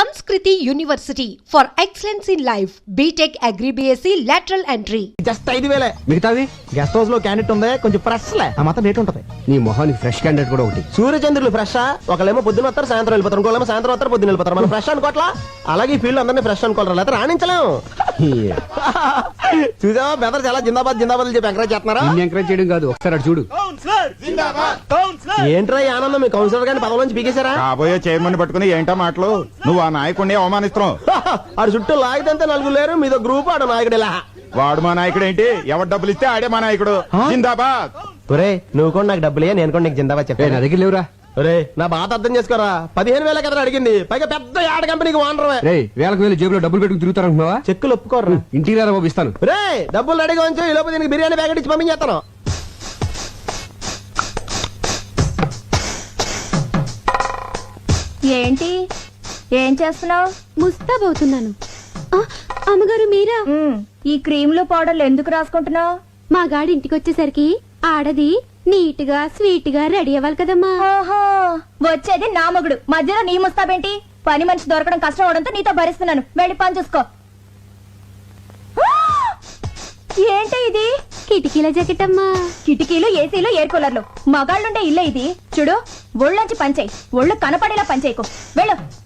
comes Samskruti university for excellence in life BTech agri BSc lateral entry just ఐదు వేలే. మిగతావి guest హౌస్లో candidate ఉంది కొంచెం ఫ్రెష్ లే. ఆ మాత్రం రేట్ ఉంటుంది. నీ మొహానికి ఫ్రెష్ క్యాండిడేట్ కూడా ఒకటి. సూర్యచంద్రులు ఫ్రెష్ ఒకళ్ళేమో పొద్దున వస్తారు సాయంత్రం వెళ్ళిపోతారు ఇంకోళ్ళేమో సాయంత్రం వస్తారు పొద్దున వెళ్ళిపోతారు. మనం ఫ్రెష్ అనుకోవట్లా? అలాగే ఈ ఫీల్డ్ అందరినీ ఫ్రెష్ అనుకోవాలి లేకపోతే రాణించలేము చూసావా? బెదర్ చాలా జిందాబాద్ జిందాబాద్ చెప్పి ఎంకరేజ్ చేస్తున్నారా? ఎంకరేజ్ చేయడం కాదు ఒకసారి అటు చూడు. ఏంట్రా ఈ ఆనందం? మీ కౌన్సిలర్ గారిని పదవి నుంచి పీకేశారా? కాబోయే చైర్మన్ పట్టుకుని ఏంటో మాటలు? నువ్వు ఆ నాయకుడిని అవమానిస్తున్నావు? ఆడు చుట్టూ లాగితే నలుగురు లేరు మీదో గ్రూప్ ఆడు నాయకుడు ఇలా వాడు మా నాయకుడు ఏంటి ఎవరు డబ్బులు ఇస్తే ఆడే మా నాయకుడు. జిందాబాద్. ఒరే నువ్వు కూడా నాకు డబ్బులే నేను కూడా నీకు జిందాబాద్ నా చెప్పాను దగ్గర లేవురా? ఒరే నా బాధ అర్థం చేసుకోరా? పదిహేను వేల కదా అడిగింది పైగా పెద్ద యాడ్ కంపెనీకి ఓనర్ రే వేలకు వేలు జేబులో డబ్బులు పెట్టుకుని తిరుగుతారనుకున్నావా చెక్కులు ఒప్పుకోర్రా. ఇంటికి రారా బాబు ఇస్తాను. రే డబ్బులు రెడీగా ఉంచు ఈ లోపు దీనికి బిర్యానీ ప్యాకెట్ ఇచ్చి పంపించేస్తాను. ఏంటి? ఏం చేస్తున్నావు? ముస్తాబవుతున్నాను. ఆ, అమ్మగారు మీరా? ఈ క్రీములు పౌడర్లు ఎందుకు రాసుకుంటున్నావు? మా గాడి ఇంటికి వచ్చేసరికి ఆడది నీట్గా స్వీట్గా రెడీ అవ్వాలి కదమ్మా. ఆహా వచ్చేది నా మొగుడు. మధ్యలో నీ ముస్తాబేంటి? పని మనిషి దొరకడం కష్టం అవడంతో నీతో భరిస్తున్నాను. వెళ్ళి పని చూసుకో. ఆ! ఏంటి ఇది? కిటికీల జాకెట్ అమ్మా కిటికీలు ఏసీలు ఎయిర్ కూలర్లు. మగాళ్ళుండే ఇల్లే ఇది. చూడు ఒళ్ళొంచి పంచేయి ఒళ్ళు కనపడేలా పంచేయకు వెళ్ళు.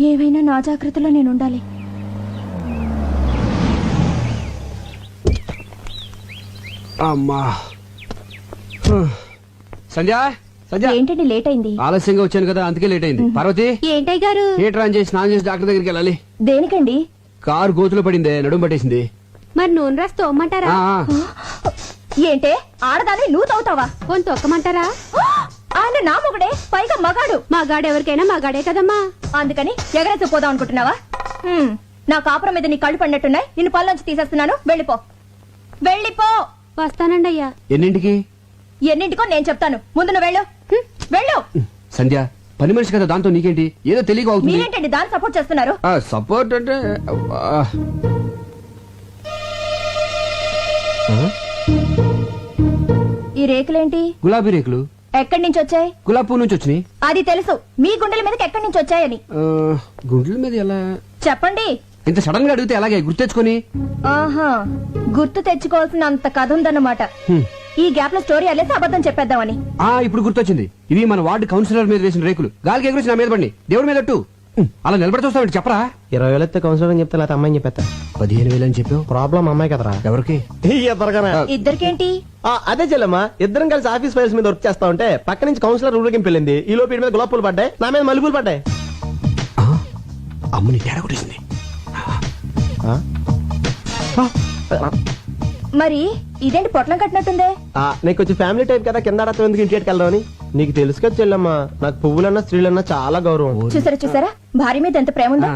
ఏవైనా నా జాగ్రత్తలో నేను ఉండాలి. అమ్మా. హ. సంధ్య సంధ్య. ఏంటండి లేట్ అయింది ఆలస్యంగా వచ్చాను కదా అందుకే లేట్ అయింది పార్వతి. ఏంటయ్య గారు? థియేటర్ ఆన్ చేసి స్నానం చేసి డాక్టర్ దగ్గరికి వెళ్ళాలి. దేనికండి? కారు గోతులో పడిందే నడుము పట్టేసింది. మరి నూనె రాసి తోమ్మంటారా. ఏంటే ఆడదాన్ని నువ్వు తవ్వుతావా? పోని తొక్కమంటారా? ఆయన నా మొగుడే? పైగా మగాడు. మా గాడు ఎవరికైనా మా గాడే కదమ్మా. అందుకని ఎగరేసి పోదాం అనుకుంటున్నావా? హ్మ్, నా కాపురం మీద నీ కళ్ళు పడినట్టున్నాయి. నిన్ను పళ్ళొంచి తీసేస్తున్నాను. వెళ్ళిపో. వెళ్ళిపో. వస్తానండి అయ్యా. ఎన్నింటికి? ఎన్నింటికో నేను చెప్తాను. ముందు నువ్వు వెళ్ళు. హ్మ్, వెళ్ళు. సంధ్య పని మనిషి కదా దాంతో నీకేంటి? ఏదో తెలియక అవుతుంది. మీరేంటండి? దాన్ని సపోర్ట్ చేస్తున్నారు. సపోర్ట్ అంటే అబ్బా. ఈ రేకులేంటి? గులాబీ రేకులు. ఎక్కడి నుంచి వచ్చాయి? గులాబీ పువ్వు నుంచి వచ్చినాయి. అది తెలుసు. మీ గుండెల మీదకి ఎక్కడి నుంచి వచ్చాయని. ఆ, గుండెల మీద ఎలా? చెప్పండి. ఇంత సడన్గా అడిగితే ఎలాగే? గుర్తెచ్చుకొని ఆహా గుర్తు తెచ్చుకోవాల్సిన అంత కథ ఉందన్నమాట. హ్మ్. ఈ గ్యాప్లో స్టోరీ అల్లేసి అబద్ధం చెప్పేద్దామని. ఆ ఇప్పుడు గుర్తొచ్చింది. ఇవి మన వార్డు కౌన్సిలర్ మీద వేసిన రేకులు. గాలికి ఎగురించి నా మీద పడి దేవుడి మీద అట్టు. అలా నిలబడి చూస్తామంటే చెప్పరా? ఇరవై వేలు ఎత్తే కౌన్సిలర్ అని చెప్తే లేకపోతే అమ్మాయిని చెప్పేస్తా. పదిహేను వేలు అని చెప్పావు? ప్రాబ్లం అమ్మాయి కదరా. ఎవరికి? ఇద్దరికేంటి? ఆ, అదే చెల్లమ్మా ఇద్దరం కలిసి ఆఫీస్ ఫైల్స్ మీద వర్క్ చేస్తా ఉంటే పక్క నుంచి కౌన్సిలర్ ఊరికి వెళ్ళింది. ఈ లోపు మీద గులాబ్ పూలు పడ్డాయి నా మీద మల్లెపూలు పడ్డాయి. అమ్మని తేడా కొట్టేసింది? మరి ఇదేంటి పొట్లం కట్టినట్టుందే? ఆ, నీకు కొంచెం ఫ్యామిలీ టైప్ కదా కింద ఆడతావు ఎందుకు ఇంటికి వెళ్దామని నీకు తెలుసు కదా చెల్లమ్మా నాకు పువ్వులన్నా స్త్రీలన్నా చాలా గౌరవం. చూసారా చూసారా? భార్య మీద ఎంత ప్రేమ ఉందో.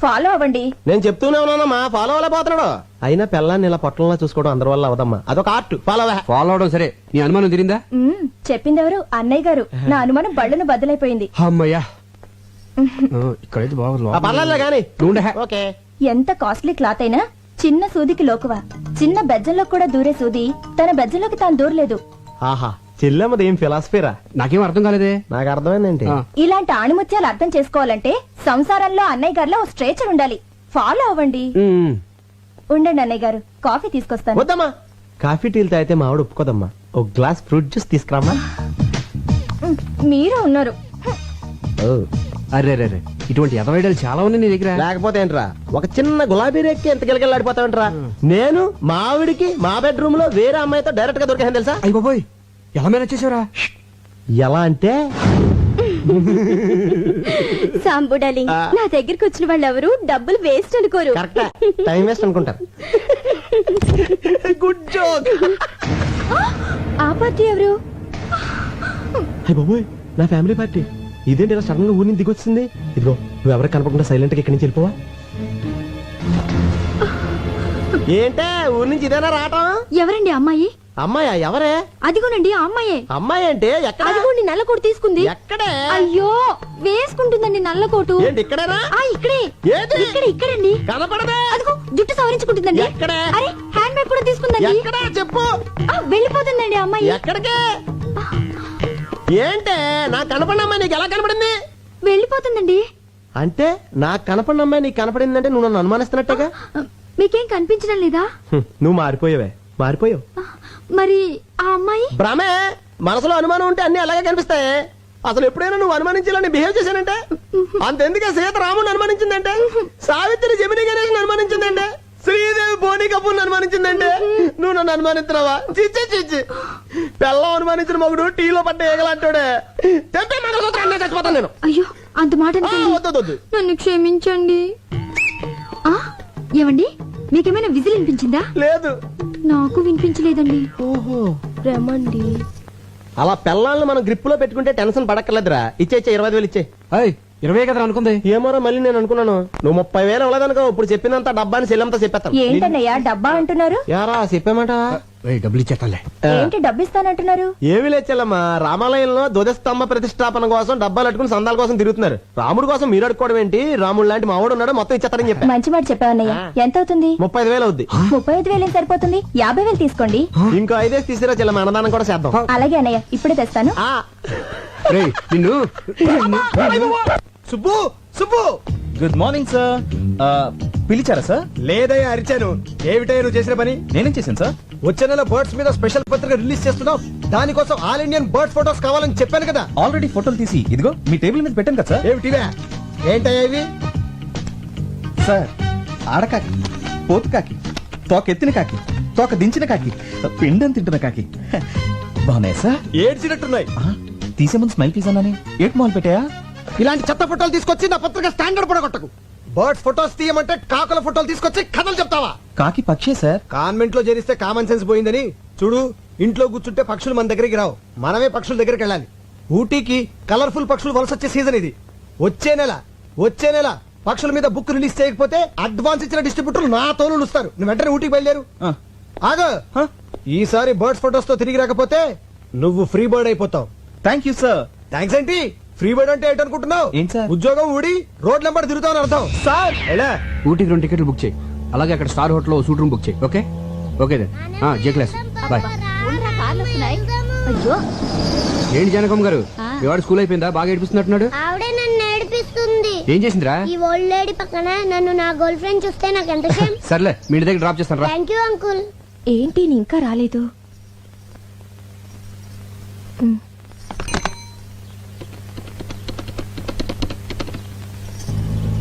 ఫాలో అవ్వండి. నేను చెప్తూనే ఉన్నానమ్మా ఫాలో అవ్వలేకపోతున్నాడు. అయినా పిల్లాన్ని ఇలా పొట్టంలా చూసుకోవడం అందరి వల్ల అవదమ్మా. అదొక ఆర్ట్ ఫాలో ఫాలో అవడం సరే. నీ అనుమానం తిరిందా? మ్మ్, చెప్పిందెవరు అన్నయ్య గారు. నా అనుమానం బళ్ళను బద్దలైపోయింది. అమ్మయ్యా. ఇక్కడైతే బాగా పర్లేదు కానీ. ఓకే. ఎంత కాస్ట్లీ క్లాత్ అయినా చిన్న సూదికి లోకువా. చిన్న బెజ్జంలో కూడా దూరే సూది. తన బెజ్జంలోకి తాను దూరలేదు. ఆహా. చెల్లమ్మది ఏం ఫిలాసఫీరా నాకేం అర్థం కాలేదే. నాకు అర్థమైందేంటి? ఆ. ఇలాంటి ఆణిముత్యాలు అర్థం చేసుకోవాలంటే సంసారంలో అన్నయ్య గారిలో ఓ స్ట్రేచర్ ఉండాలి. ఫాలో అవ్వండి. ఉమ్. ఉండండి అన్నయ్య గారు కాఫీ తీసుకొస్తాను. వద్దమ్మా. కాఫీ టీలు తాగితే మా ఆవిడ ఒప్పుకోదమ్మా. ఒక గ్లాస్ ఫ్రూట్ జ్యూస్ తీసుకురామ్మా. మ్మ్, మీరు ఉన్నారు. అరే అరే అరే ఇటువంటి ఎదవైడలు చాలా ఉన్నాయి నీ దగ్గర. లేకపోతే ఏంట్రా ఒక చిన్న గులాబీ రేక్కి ఎంత గిలగిలాడిపోతావంట్రా? నేను మా ఆవిడికి మా బెడ్రూమ్లో వేరే అమ్మాయితో డైరెక్ట్గా దొరికాను తెలుసా? అయ్యి బాబోయ్. ఎలా మేనేజ్ చేసావురా ఎలా అంటే? సాంబు డార్లింగ్. నా దగ్గరికి వచ్చిన వాళ్ళు ఎవరు డబ్బులు వేస్ట్ అనుకోరు. కరెక్ట్ టైం వేస్ట్ అనుకుంటారు. గుడ్ జోక్ ఆ పార్టీ ఎవరు? అయ్య బాబోయ్ నా ఫ్యామిలీ పార్టీ. ఇదేంటి ఇలా సడన్గా ఊరిని దిగొచ్చింది? ఇదిగో నువ్వు ఎవరికి కనపడకుండా సైలెంట్గా ఇక్కడి నుంచి వెళ్ళిపోవా? ఏంటే ఊరి నుంచి ఇదేనా రావటం? ఎవరండి అమ్మాయి? అమ్మాయా ఎవరే? అదిగోనండి ఆ అమ్మాయే. అమ్మాయి అంటే ఎక్కడ? అదిగోండి నల్ల కోటు తీసుకుంది. ఎక్కడే? అయ్యో వేసుకుంటుందండి నల్ల కోటు. ఏంటి ఇక్కడేనా? ఆ ఇక్కడే. ఏది? ఇక్కడ ఇక్కడండి. కనపడదే? అదిగో జుట్టు సవరించుకుంటుందండి. ఎక్కడ? అరే హ్యాండ్ బ్యాగ్ కూడా తీసుకుందండి. ఎక్కడా? చెప్పు. ఆ, వెళ్ళిపోతుందండి ఆ అమ్మాయి. ఎక్కడికే? ఏంటే? నాకు కనపడిన అమ్మాయి నీకు ఎలా కనపడింది? వెళ్ళిపోతుందండి. అంటే నాకు కనపడిన అమ్మాయి నీకు కనపడిందంటే నువ్వు నన్ను అనుమానిస్తున్నట్టుగా? మీకేం కనిపించడం లేదా? నువ్వు మారిపోయావే. మారిపోయావు. మరి ఆ అమ్మాయి? భ్రమే మనసులో అనుమానం ఉంటే అన్ని అలాగే కనిపిస్తాయి. అసలు ఎప్పుడైనా నువ్వు అనుమానించాలని బిహేవ్ చేశానంటే? అంతెందుకే సీత రాముని అనుమానించిందంటే? సావిత్రి జమిని గణేష్ అనుమానించిందంటే? శ్రీదేవి బోని కపూర్ అనుమానించిందంటే? నువ్వు నన్ను అనుమానిస్తున్నావా? చిచ్చి చిచ్చి పెళ్ళం అనుమానించిన మగుడు టీలో పడ్డ ఏగలంటాడే. తెంపే మంగళసూత్రం చచ్చిపోతాను నేను. అయ్యో అంత మాట అనకండి. వద్దు. నన్ను క్షమించండి. ఆ ఏమండి? మీకేమైనా విజిల్ వినిపించిందా? లేదు. నాకు వినిపించలేదండి. ఓహో. రమండి అలా పెళ్ళాలను మనం గ్రిప్లో పెట్టుకుంటే టెన్షన్ పడక్కర్లేదురా. ఇచ్చే ఇచ్చే ఇరవై వేలు ఇచ్చే. ఇరవై కదా అనుకుంది? ఏమోరా మళ్ళీ నేను అనుకున్నాను. నువ్వు ముప్పై వేలు అవ్వలేదనుకో ఇప్పుడు చెప్పినంత డబ్బాని సెల్లంతా చెప్పేస్తాను. ఏంటన్నయ్య డబ్బా అంటున్నారు? యారా చెప్పామాట డబ్బులు ఇచ్చేస్తానులే ఏంటి డబ్బిస్తానంటున్నారు? ఏమి లేచెల్లమ్మా రామాలయంలో ధ్వజస్తంభ ప్రతిష్టాపన కోసం డబ్బాలు అట్టుకుని సందాల కోసం తిరుగుతున్నారు. రాముడు కోసం మీరు అడుకోవడం ఏంటి? రాముడు లాంటి మావాడు ఉన్నాడు? మొత్తం ఇచ్చేస్తారని చెప్పా. మంచి మాట చెప్పావన్నయ్య ఎంత అవుతుంది? ముప్పై వేలు అవుద్ది. ముప్పై ఐదు వేలు సరిపోతుంది? యాభై వేలు తీసుకోండి. ఇంకో ఐదేసి తీసిరా చెల్లమ్మ అన్నదానం కూడా చేద్దాం. అలాగే అన్నయ్య ఇప్పుడే తెస్తాను. ఆ, రేయ్ నిన్ను. Subbu Subbu. Good morning sir. పిలిచారా సార్? లేదయ్యా అరిచాను. ఏమిటయ్యా నువ్వు చేసిన పని? నేనేం చేశాను సార్? వచ్చే నెల బర్డ్స్ మీద స్పెషల్ పత్రిక రిలీజ్ చేస్తున్నావు దానికోసం ఆల్ ఇండియన్ బర్డ్ ఫోటోస్ కావాలని చెప్పాను కదా. ఆల్రెడీ ఫోటోలు తీసి ఇదిగో మీ టేబుల్ మీద పెట్టాను కదా సార్. ఏమిటివే? ఏంటయ్యా ఇవి? సార్ ఆడకాకి పోతు కాకి తోక ఎత్తిన కాకి తోక దించిన కాకి పిండం తింటున్న కాకి. బాగున్నాయి సార్? ఏడ్చినట్టున్నాయి. తీసే ముందు స్మైల్ ప్లీజ్ అన్నానే. ఏట్ మాల్ పెట్టాయా? ఇలాంటి చెత్త ఫోటోలు తీసుకొచ్చి నా పత్రిక స్టాండర్డ్ పడగొట్టకు. బర్డ్స్ ఫోటోస్ తీయమంటే కాకుల ఫోటోలు తీసుకొచ్చి కథలు చెప్తావా? కాకి పక్షే సార్. కాన్వెంట్లో చేరిస్తే కామన్ సెన్స్ పోయిందని. చూడు ఇంట్లో కూర్చుంటే పక్షులు మన దగ్గరికి రావు. మనమే పక్షుల దగ్గరికి వెళ్ళాలి. ఊటీకి కలర్ఫుల్ పక్షులు వలస వచ్చే సీజన్ ఇది. వచ్చే నెల వచ్చే నెల పక్షుల మీద బుక్ రిలీజ్ చేయకపోతే అడ్వాన్స్ ఇచ్చిన డిస్ట్రిబ్యూటర్లు నా తోలు నువ్వు వెంటనే ఊటీకి బయలుదేరు. ఆగో? ఈసారి బర్డ్స్ ఫోటోస్తో తిరిగి రాకపోతే నువ్వు ఫ్రీ బర్డ్ అయిపోతావు. థ్యాంక్ యూ సార్ థ్యాంక్స్ ఏంటి ఫ్రీ బర్డ్ అంటే ఏంటనుకుంటున్నావు? ఏంటి సార్? ఉద్యోగం ఊడి రోడ్ నెంబర్ తిరుగుతావు అర్థం. సార్! ఎలా? ఊటీకి రెండు టికెట్లు బుక్ చేయి. అలాగే అక్కడ star hotel suite room book చేయి. Okay? Okay then J class. Bye అయ్యో. ఏంటి జానకమ్మ గారు? మీ వాడు స్కూల్ అయిపోయిందా? బాగా ఏడిపిస్తున్నట్టున్నాడు. ఆవిడే నన్ను ఏం చేసిందిరా? ఈ ఓల్డ్ లేడీ పక్కన నన్ను నా గర్ల్ ఫ్రెండ్ చూస్తే నాకు ఎంత సేమ్ సర్లే మీ ఇంటి దగ్గర డ్రాప్ చేస్తాను రా. థ్యాంక్ యూ అంకుల్ ఏంటి నీ ఇంకా రాలేదు?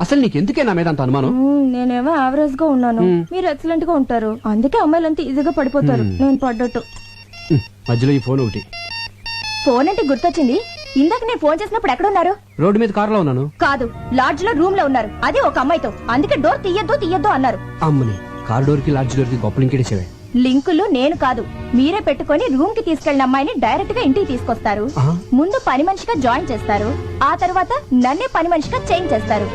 అసలు నీకెందుకే నా మీద అంత అనుమానం? మ్మ్, నేనేమో యావరేజ్గా ఉన్నాను. మీరు ఎక్సలెంట్గా ఉంటారు. అందుకే అమ్మాయిలంతా ఈజీగా పడిపోతారు. నేను పడ్డట్టు. మధ్యలో ఈ ఫోన్ ఒకటి. ఫోన్ అంటే గుర్తొచ్చింది. ఇందాక నేను ఫోన్ చేసినప్పుడు ఎక్కడ ఉన్నారు? రోడ్డు మీద కారులో ఉన్నాను. కాదు లాడ్జ్లో రూమ్లో ఉన్నారు. అది ఒక అమ్మాయితో. అందుకే డోర్ తీయద్దు తీయద్దు అన్నారు. అమ్మని కారు డోర్కి లాడ్జ్ డోర్కి గొప్ప లింకేసేవే లింకులు నేను కాదు. మీరే పెట్టుకొని రూమ్కి తీసుకెళ్ళిన అమ్మాయిని డైరెక్ట్గా ఇంటికి తీసుకొస్తారు? ముందు పని మనిషిగా జాయిన్ చేస్తారు. ఆ తర్వాత నన్నే పని మనిషిగా చేంజ్ చేస్తారు.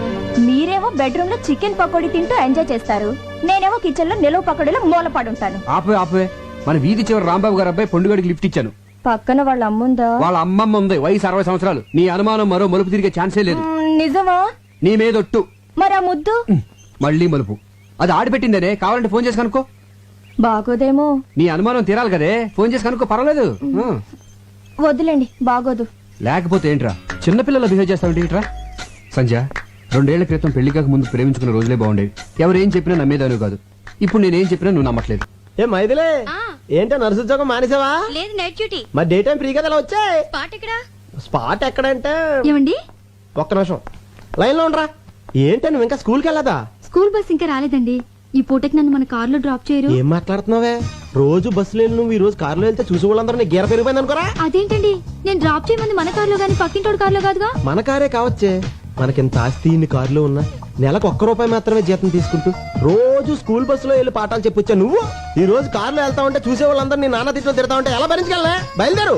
మీరేమో బెడ్రూమ్లో చికెన్ పకోడీ తింటూ ఎంజాయ్ చేస్తారు. నేనేమో కిచెన్లో నిలువ పకోడీలో మూలపడుంటాను. ఆపే ఆపే. మన వీధి చివరి రాంబాబు గారు అబ్బాయి పొండుగడికి లిఫ్ట్ ఇచ్చాను. పక్కన వాళ్ళ అమ్ముందా వాళ్ళ అమ్మమ్మ ఉంది వయసు అరవై సంవత్సరాలు. నీ అనుమానం మరో మలుపు తిరిగే ఛాన్సే లేదు. నిజమా? నీ మీదొట్టు మరి ఆ ముద్దు? మళ్ళీ మలుపు. అది ఆడిపెట్టిందనే? కావాలంటే ఫోన్ చేసి కనుక్కో. బాగోదేమో. నీ అనుమానం తీరాలి కదే. ఫోన్ చేసి కనుక్కో పర్వాలేదు. వద్దులేండి బాగోదు. లేకపోతే ఏంట్రా? చిన్నపిల్లల బిహేవ్ చేస్తావంటే ఏంట్రా? సంధ్య రెండేళ్ళ క్రితం పెళ్ళి కాక ముందు ప్రేమించుకున్న రోజులే బాగుండేవి. ఎవరేం చెప్పినా నమ్మేదాను కాదు. ఇప్పుడు నేనేం చెప్పినా నువ్వు నమ్మట్లేదు. ఏ మైదిలే ఏంటో నర్సు ఉద్యోగం మానేసావా? లేదు నైట్ డ్యూటీ మరి డే టైం ఫ్రీ కదా వచ్చాయి? స్పాట్ ఇక్కడ స్పాట్ ఎక్కడంటే? ఏమండి? ఒక్క నిమిషం. లైన్లో ఉండరా. ఏంటో నువ్వు ఇంకా స్కూల్కి వెళ్ళదా? స్కూల్ బస్ ఇంకా రాలేదండి. ఈ పూటకి నన్ను మన కార్లో డ్రాప్ చేయరు. ఏం మాట్లాడుతున్నావే? రోజు బస్సులో వెళ్ళి నువ్వు ఈ రోజు కారులో వెళ్తే చూసి వాళ్ళందరూ నీ గీర పెరిగిపోయింది అనుకోరా? అదేంటండి? నేను డ్రాప్ చేయమంది మన కార్లో గానీ పక్కింటోడు కార్లో కాదుగా? మన కారే కావచ్చే. మనకింత ఆస్తి ఇన్ని కారులో ఉన్నా నెలకు ఒక్క రూపాయి మాత్రమే జీతం తీసుకుంటూ రోజు స్కూల్ బస్సులో వెళ్ళి పాఠాలు చెప్పొచ్చా నువ్వు? ఈ రోజు కారులో వెళ్తా ఉంటే చూసే వాళ్ళందరూ నీ నాన్న తిట్లో తిడతా ఉంటే ఎలా భరించగలనే బయలుదేరు.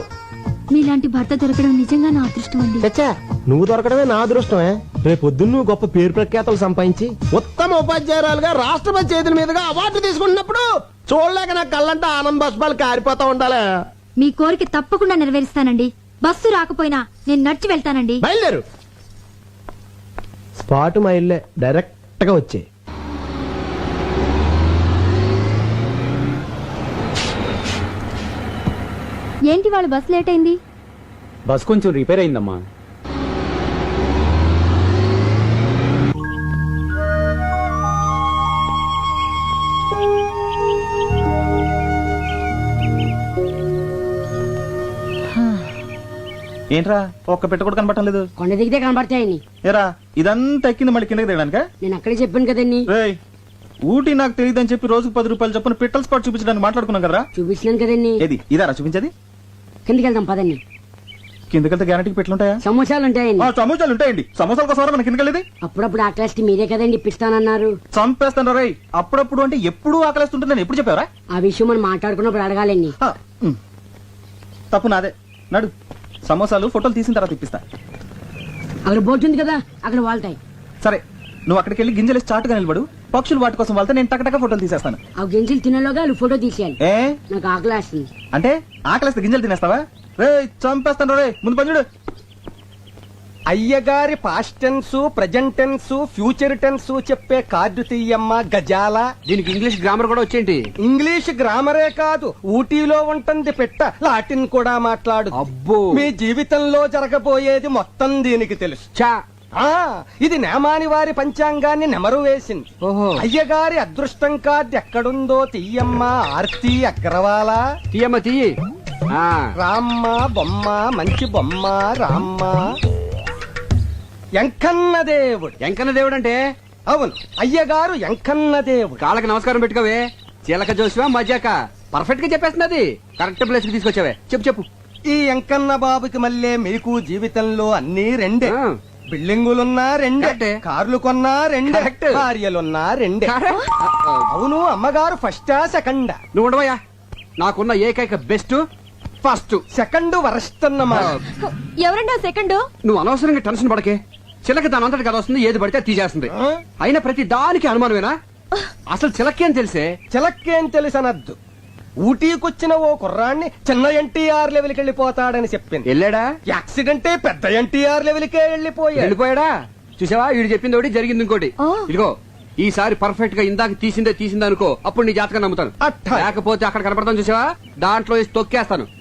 మీలాంటి భర్త దొరకడం నిజంగా నా అదృష్టం అండి. చచ్చా నువ్వు దొరకడమే నా అదృష్టమే. రేపు పొద్దున్న నువ్వు గొప్ప పేరు ప్రఖ్యాతలు సంపాదించి ఉత్తమ ఉపాధ్యాయురాలుగా రాష్ట్రపతి చేతుల మీదుగా అవార్డు తీసుకుంటున్నప్పుడు చూడలేక నా కళ్ళంటే ఆనంద బస్పాలు కారిపోతా ఉండాలి. మీ కోరిక తప్పకుండా నెరవేరుస్తానండి. బస్సు రాకపోయినా నేను నడిచి వెళ్తానండి. బయలుదేరు. స్పాట్ మా ఇల్లే డైరెక్ట్గా వచ్చే ఏంటి వాళ్ళ బస్ లేట్ అయింది? బస్ కొంచెం రిపేర్ అయిందమ్మా. ఏంట్రా ఒక్క పెట్ట కూడా కనపడటం లేదు? కొండ దిగితే కనబడతాయని. ఏరా ఇదంతా ఎక్కింది మళ్ళీ కిందకి దిగడానిక నేను అక్కడే చెప్పాను కదండి. రేయ్ ఊటీ నాకు తెలియదని చెప్పి రోజుకు పది రూపాయలు చొప్పున పిట్టల స్పాట్ చూపించడానికి మాట్లాడుకున్నాం కదరా? చూపించినాను కదండి. ఏది ఇదారా చూపించేది? కిందికి వెళ్దాం పదండి. కిందకెళ్తే గ్యారంటీకి పెట్లుంటాయా? సమోసాలు ఉంటాయండి సమోసాలు ఉంటాయండి సమోసాల కోసం మన కిందకెళ్ళేది అప్పుడప్పుడు ఆ క్లాస్ మీరే కదండి ఇప్పిస్తానన్నారు. చంపేస్తాను రేయ్. అప్పుడప్పుడు అంటే ఎప్పుడు ఆకలిస్తుంటుంది నేను ఎప్పుడు చెప్పావరా? ఆ విషయం మనం మాట్లాడుకున్నప్పుడు అడగాలండి. తప్పు నాదే. నడు. సమోసాలు ఫోటోలు తీసిన తర్వాత ఇప్పిస్తా. అక్కడ బోట్ ఉంది కదా అక్కడ వాళ్తాయి. సరే. నువ్వు అక్కడికి వెళ్ళి గింజలు చాటుగా నిలబడు. పక్షులు వాటి కోసం వెళ్తే నేను టకటక ఫోటోలు తీసేస్తాను. ఆ గింజలు తినేలోగా ఫోటో తీసేయాలి. ఏ? నాకు ఆకలి వేస్తుంది. అంటే ఆకలిస్తే గింజలు తినేస్తావా? రే చంపేస్తాను రే ముందు పంచుడు అయ్యగారి past tense present tense future tense చెప్పే కార్డు తీయమ్మ గజాల. దీనికి ఇంగ్లీష్ గ్రామర్ కూడా వచ్చేంటి? ఇంగ్లీష్ గ్రామరే కాదు ఊటీలో ఉంటుంది పెట్ట లాటిన్ కూడా మాట్లాడు. అబ్బో. మీ జీవితంలో జరగబోయేది మొత్తం దీనికి తెలుసు. చా ఆ ఇది నేమాని వారి పంచాంగాన్ని నెమరు వేసింది. ఓహో. అయ్యగారి అదృష్టం కార్డు ఎక్కడుందో తీయమ్మ ఆర్తి అగ్రవాల? తీయమ్మ తీయి. ఆ, రామ్మ బొమ్మ మంచి బొమ్మ రామ్మ. ఎంకన్న దేవుడు. ఎంకన్న దేవుడు అంటే అవును అయ్యగారు ఎంకన్న దేవుడు. కాళ్ళకి నమస్కారం పెట్టుకోవే. చీలక జోసివా మజాక పర్ఫెక్ట్గా చెప్పేస్తున్నది కరెక్ట్ ప్లేస్కి తీసుకొచ్చావే. చెప్పు చెప్పు. ఈ ఎంకన్న బాబుకి మళ్ళీ మీకు జీవితంలో అన్ని రెండే. బిల్డింగులున్నా రెండే కరెక్టే. కార్లు కొన్నా రెండే కరెక్ట్. భార్యలున్నా రెండే. Correct. అవును అమ్మగారు ఫస్టా సెకండా? నువ్వు ఉండవయ్యా. నాకున్న ఏకైక బెస్ట్ ఫస్ట్. సెకండ్ వరస్ట్ అన్నమాట ఎవరండి ఆ సెకండ్? నువ్వు అనవసరంగా టెన్షన్ పడకే. చిలక దాని అంతటి కదా వస్తుంది ఏది పడితే అది తీసేస్తుంది. ఆ? అయినా ప్రతి దానికి అనుమానమేనా? అసలు చిలకేం తెలిసే? చిలక్కేం తెలుసనద్దు. ఊటీకొచ్చిన ఓ కుర్రాన్ని చిన్న ఎన్టీఆర్ లెవెల్కి వెళ్ళిపోతాడని చెప్పింది. వెళ్ళాడా? యాక్సిడెంటే పెద్ద ఎన్టీఆర్ లెవెల్కే వెళ్ళిపోయాడు. వెళ్ళిపోయాడా? చూసావా? వీడు చెప్పింది ఒకటి జరిగింది ఇంకోటి. ఇదిగో ఈసారి పర్ఫెక్ట్గా ఇందాక తీసిందే తీసిందే అనుకో అప్పుడు నీ జాతకం నమ్ముతాను. అట్టా. లేకపోతే అక్కడ కనపడతాను చూసావా? దాంట్లో వేసి తొక్కేస్తాను.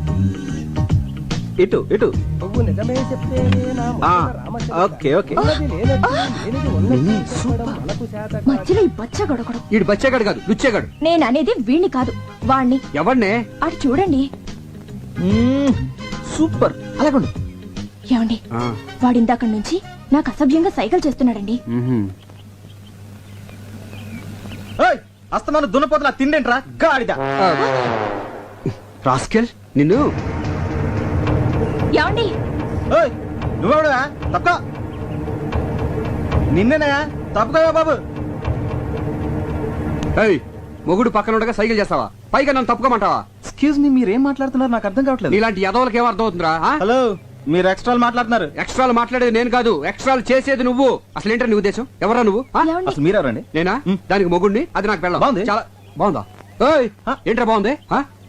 ఇటు ఇటు. నువ్వు నిజమే చెప్తేనే నా ఆ, మొదట రామచంద్ర. Okay okay. ఉన్నది లేనట్టు, లేనిది ఉన్నట్టు చెప్పడం మనకు చేత కాదు. మధ్యలో ఈ బచ్చ గొడగడం ఈడు బచ్చేగాడు కాదు లుచ్చేగాడు. నేను అనేది వీణ్ణి కాదు వాణ్ణి. ఎవరినే అటు చూడండి. మ్మ్, సూపర్. అలాగే ఏమండి? ఆ, వాడు ఇందాక నుంచి నాకు అసభ్యంగా సైకిల్ చేస్తున్నాడండి. ఏయ్, అస్తమాను దున్నపోతున్నా తిండేంట్రా? గాడిద. రాస్కెల్ నిన్ను. ఏమండి? ఏయ్, నువ్వెవడువా? తప్పుకో. నిన్నేనా తప్పుకోవా బాబు. ఏయ్ మొగుడు పక్కన ఉండగా సైకిల్ చేస్తావా? పైగా నన్ను తప్పుకోమంటావా? ఎక్స్క్యూజ్ మీ మీరేం మాట్లాడుతున్నారు? నాకు అర్థం కావట్లేదు. నీలాంటి యదవులకి ఏం అర్థం అవుతుందిరా ఆ? హలో మీరు ఎక్స్ట్రా మాట్లాడుతున్నారు. ఎక్స్ట్రాలు మాట్లాడేది నేను కాదు. ఎక్స్ట్రాలు చేసేది నువ్వు. అసలు ఏంటో నీ ఉద్దేశం? ఎవరా నువ్వు? అసలు మీరెవరండి? నేనా. దానికి మొగుడిని అది నాకు పెళ్ళం. బాగుంది. చాలా బాగుందా? ఏంట్రా బాగుంది? ఆ?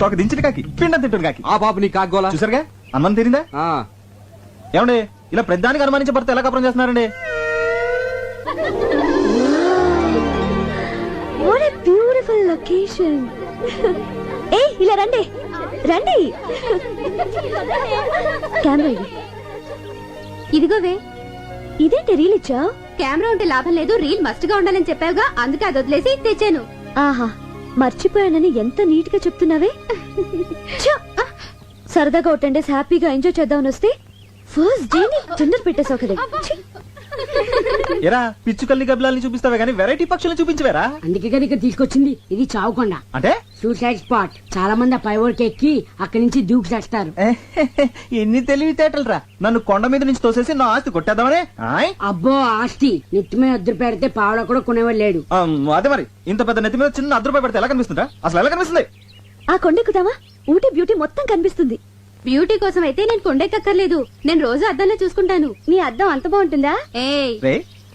తోక దించిన కాకి పిండం తింటున్న కాకి. ఆ బాబు నీ కాగోలా చూసారుగా? అనుమానం తీరిందా? ఆ, ఏమండి ఇలా ప్రధానికి అనుమానించే భర్త ఎలా కపరం చేస్తున్నారండి? వాట్ ఏ బ్యూటిఫుల్ లొకేషన్ ఏ ఇలా రండి. రండి. కెమెరా ఇది. ఇదిగోవే ఇదేంటి రీల్ ఇచ్చా కెమెరా ఉంటే లాభం లేదు రీల్ మస్ట్గా ఉండాలని చెప్పావుగా అందుకే అది వదిలేసి తెచ్చాను. ఆహా. మర్చిపోయానని ఎంత నీట్గా చెప్తున్నావే సరదాగా ఒక హ్యాపీగా ఎంజాయ్ చేద్దామని వస్తే ఫస్ట్ డే డిన్నర్ పెట్టేసావు కదా ఎరా పిచ్చుకల్ని గబ్బిలాల్ని చూపిస్తావే కానీ వెరైటీ పక్షుల్ని చూపించవేరా? అందుకే కదా ఇక్కడ తీసుకొచ్చింది. ఇది చావుకొండ. అంటే? సూసైడ్ స్పాట్ చాలా మంది ఆ పైవోర్కి ఎక్కి అక్కడి నుంచి దూకి చేస్తారు. ఎన్ని తెలివితేటలు రా. నన్ను కొండ మీద నుంచి తోసేసి నా ఆస్తి కొట్టేద్దామనే? ఆయ్? అబ్బో ఆస్తి. నెత్తిమే అద్దరు పెడితే పావడ కూడా కొనేవాడు లేడు. ఆ, అదే మరి. ఇంత పెద్ద నెత్తి మీద చిన్న అర్ధ రూపాయి పెడితే ఎలా కనిపిస్తుందా అసలు ఎలా కనిపిస్తుంది? ఆ కొండెక్కుదామా ఊటీ బ్యూటీ మొత్తం కనిపిస్తుంది. బ్యూటీ కోసం అయితే నేను కొండెక్కర్లేదు నేను రోజు అద్దంలో చూసుకుంటాను. నీ అద్దం అంత బాగుంటుందా? ఏయ్ రే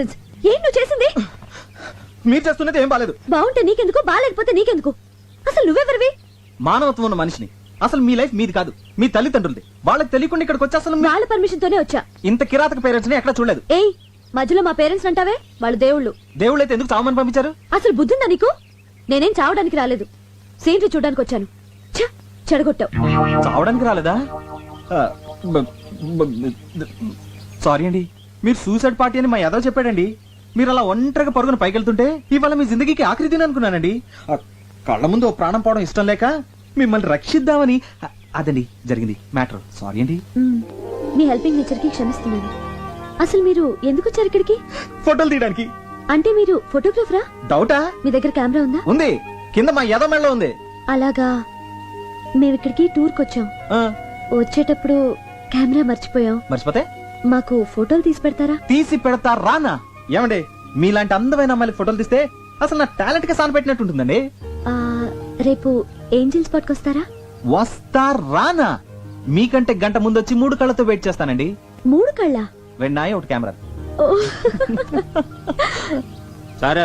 నాన్ సెన్స్ ఏం నువ్వు చేసింది? మీరు చేస్తున్నది ఏం బాలేదు. బాగుంటే నీకెందుకు? బాగాలేకపోతే నీకెందుకు? అసలు నువ్వెవరివి? మానవత్వం ఉన్న మనిషిని. అసలు మీ లైఫ్ మీది కాదు. మీ తల్లిదండ్రులది. వాళ్ళకి తెలియకుండా ఇక్కడికి వచ్చి అసలు మీ- వాళ్ళ పర్మిషన్ తోనే వచ్చా. ఇంత కిరాతక పేరెంట్స్ని ఎక్కడ చూడలేదు. ఏయ్ మధ్యలో మా పేరెంట్స్ అంటావే? వాళ్ళు దేవుళ్ళు. దేవుళ్ళు అయితే ఎందుకు చావమని పంపించారు? అసలు బుద్ధిందా నీకు? నేనేం చావడానికి రాలేదు. సీనరీ చూడడానికి వచ్చాను. ఛ, చెడగొట్టావు. చావడానికి రాలేదా? సారీ అండి. మీరు సూసైడ్ పార్టీ అని మా యాదవ్ చెప్పాడండి. మీరు అలా ఒంటరిగా పరుగున పైకెళ్తుంటే ఇవాళ మీ జిందగీకి ఆఖరి దిన అనుకున్నానండి. ఆ, కళ్ళ ముందు ఓ ప్రాణం పోవడం ఇష్టం లేక మిమ్మల్ని రక్షిద్దామని అదండి జరిగింది. మ్యాటర్. సారీ అండి. మ్, మీ హెల్పింగ్ నేచర్కి క్షమిస్తున్నాను. అసలు మీరు ఎందుకు వచ్చారు ఇక్కడికి? ఫోటోలు తీయడానికి. అంటే మీరు ఫోటోగ్రాఫరా? డౌటా? మీ దగ్గర కెమెరా ఉందా? ఉంది. కింద మా యాదవ్ మెడలో ఉంది. అలాగా. మేము ఇక్కడికి టూర్కి వచ్చాం. ఆ, వచ్చేటప్పుడు కెమెరా మర్చిపోయాం. మర్చిపోతే? మాకు ఫోటోలు తీసి పెడతారా? తీసి పెడతా రానా? ఏమండి మీలాంటి అందమైన అమ్మాయిలకు ఫోటోలు తీస్తే అసలు నా టాలెంట్కి సాన పెట్టినట్టు ఉంటుందండి ఆ, రేపు ఏంజిల్స్ పట్టుకొస్తారా వస్తా రానా? మీకంటే గంట ముందు వచ్చి మూడు కళ్ళతో వెయిట్ చేస్తానండి. మూడు కళ్ళ? వెన్నాయి ఒకటి కెమెరా. సార్.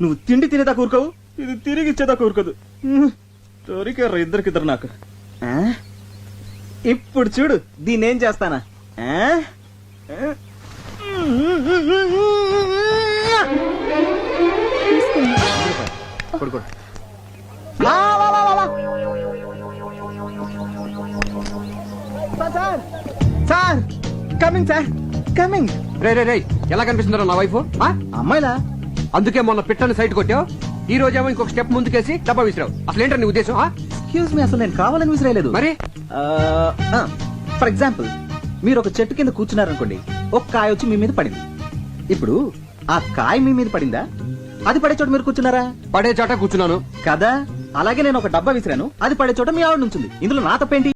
నువ్వు తిండి తినేదా కూరుకోవు? ఇది తిరిగి ఇచ్చేదా కూరుకోదు. దొరికారు ఇద్దరికిద్దరు నాకు? ఇప్పుడు చూడు దీన్ని ఏం చేస్తానా సార్ కమింగ్ సార్ కమింగ్ రే రే రే ఎలా కనిపిస్తుందో నా వైఫ్? అమ్మాయిలా? అందుకే మొన్న పిట్టని సైట్ కొట్టావు. ఈ రోజేమో ఇంకొక స్టెప్ ముందుకేసి డబ్బా విసిరావు. అసలు ఏంటో నీ ఉద్దేశం? ఎక్స్క్యూజ్ మీ అసలు నేను కావాలని విసిరేయలేదు. మరి? ఫర్ ఎగ్జాంపుల్ మీరు ఒక చెట్టు కింద కూర్చున్నారనుకోండి ఒక కాయ వచ్చి మీ మీద పడింది. ఇప్పుడు ఆ కాయ మీ మీద పడిందా? అది పడే చోట మీరు కూర్చున్నారా? పడే చోట కూర్చున్నాను. కదా? అలాగే నేను ఒక డబ్బా విసిరాను అది పడే చోట మీ ఆవిడ నుంచింది. ఇందులో నా తప్పేంటి?